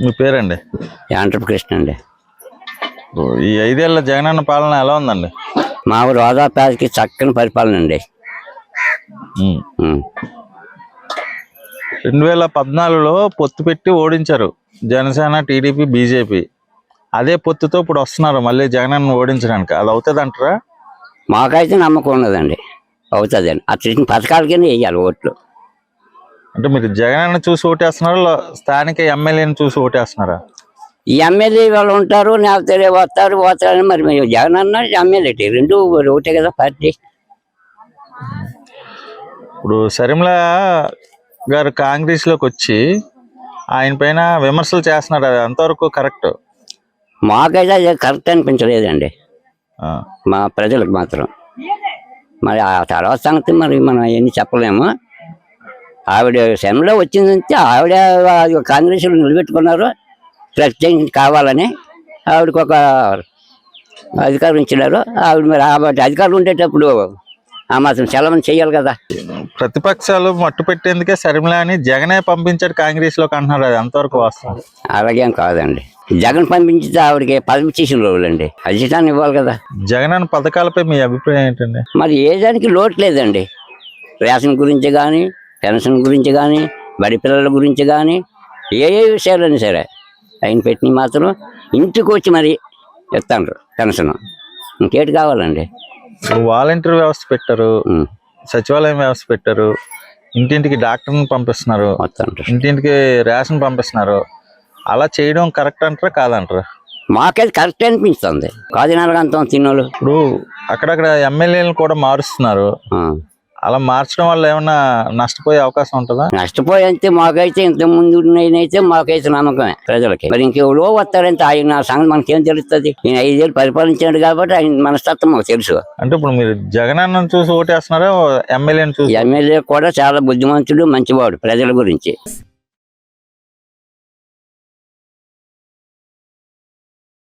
మీ పేరండి? యాంట్రప్ కృష్ణ అండి. ఈ ఐదేళ్ళ జగనన్న పాలన ఎలా ఉందండి? మా ఊరు హోదాపేదకి చక్కని పరిపాలన అండి. రెండు వేల పద్నాలుగులో పొత్తు పెట్టి ఓడించారు జనసేన టీడీపీ బీజేపీ. అదే పొత్తుతో ఇప్పుడు వస్తున్నారు మళ్ళీ జగనన్న ఓడించడానికి. అది అవుతుంది అంటారా మాకైతే నమ్మకం ఉన్నదండి. అవుతుందండి చేసిన పథకాలకనే వేయాలి ఓట్లు. అంటే మీరు జగనన్న చూసి ఓటేస్తున్నారా స్థానిక ఎమ్మెల్యేని చూసి ఓటేస్తున్నారా? ఎమ్మెల్యే వాళ్ళు ఉంటారు లేకపోతే వస్తారు పోతారని మరి మేము జగన్ అన్న ఎమ్మెల్యే రెండు ఒకటే కదా పార్టీ. ఇప్పుడు శర్మిల గారు కాంగ్రెస్లోకి వచ్చి ఆయన పైన విమర్శలు చేస్తున్నారు అది అంతవరకు కరెక్ట్? మాకైతే అది కరెక్ట్ అనిపించలేదండి. మా ప్రజలకు మాత్రం. మరి ఆ తర్వాత సంగతి మరి మనం ఎన్ని చెప్పలేము. ఆవిడ శనిలో వచ్చిందంటే ఆవిడ కాంగ్రెస్లో నిలబెట్టుకున్నారు. ప్రత్యేకించి కావాలని ఆవిడకి ఒక అధికారం ఇచ్చినారు. ఆవిడ మరి ఆ అధికారులు ఉండేటప్పుడు ఆ మాత్రం సెలవుని చేయాలి కదా. ప్రతిపక్షాలు మట్టు పెట్టేందుకే అని జగనే పంపించాడు కాంగ్రెస్లోకి అంటున్నారు. అది అంతవరకు వాస్తవం. అలాగేం కాదండి. జగన్ పంపించితే ఆవిడకి పదవి చేసిన రోజులండి. అధిష్టానం ఇవ్వాలి కదా. జగనన్న పథకాలపై మీ అభిప్రాయం ఏంటండి? మరి ఏ దానికి లోటు లేదండి. రేషన్ గురించి కానీ పెన్షన్ గురించి కానీ బడి పిల్లల గురించి కానీ ఏ ఏ విషయాలైనా సరే ఆయన పెట్టినవి మాత్రం ఇంటికి వచ్చి మరి ఇస్తాండ్రు పెన్షన్. ఇంకేటి కావాలండి? వాలంటీర్ వ్యవస్థ పెట్టారు సచివాలయం వ్యవస్థ పెట్టారు ఇంటింటికి డాక్టర్ని పంపిస్తున్నారు ఇంటింటికి రేషన్ పంపిస్తున్నారు. అలా చేయడం కరెక్ట్ అంటారా కాదంటారా? మాకైతే కరెక్ట్ అనిపిస్తుంది. కాదినాలుగా అంత తిన్నోళ్ళు. ఇప్పుడు అక్కడక్కడ ఎమ్మెల్యేలను కూడా మారుస్తున్నారు. అలా మార్చడం వల్ల ఏమన్నా నష్టపోయే అవకాశం ఉంటుందా? నష్టపోయంతే మాకైతే ఇంత ముందు అయితే మాకైతే నమ్మకమే ప్రజలకి. మరి ఇంకెవరో వస్తారంటే ఆయన సంగతి మనకేం తెలుస్తుంది? ఈయన ఐదేళ్ళు పరిపాలించాడు కాబట్టి ఆయన మనస్తత్వం మాకు తెలుసు. అంటే ఇప్పుడు మీరు జగనన్నను చూసి ఓటేస్తున్నారా ఎమ్మెల్యేని చూసి? ఎమ్మెల్యే కూడా చాలా బుద్ధిమంతుడు మంచివాడు ప్రజల గురించి.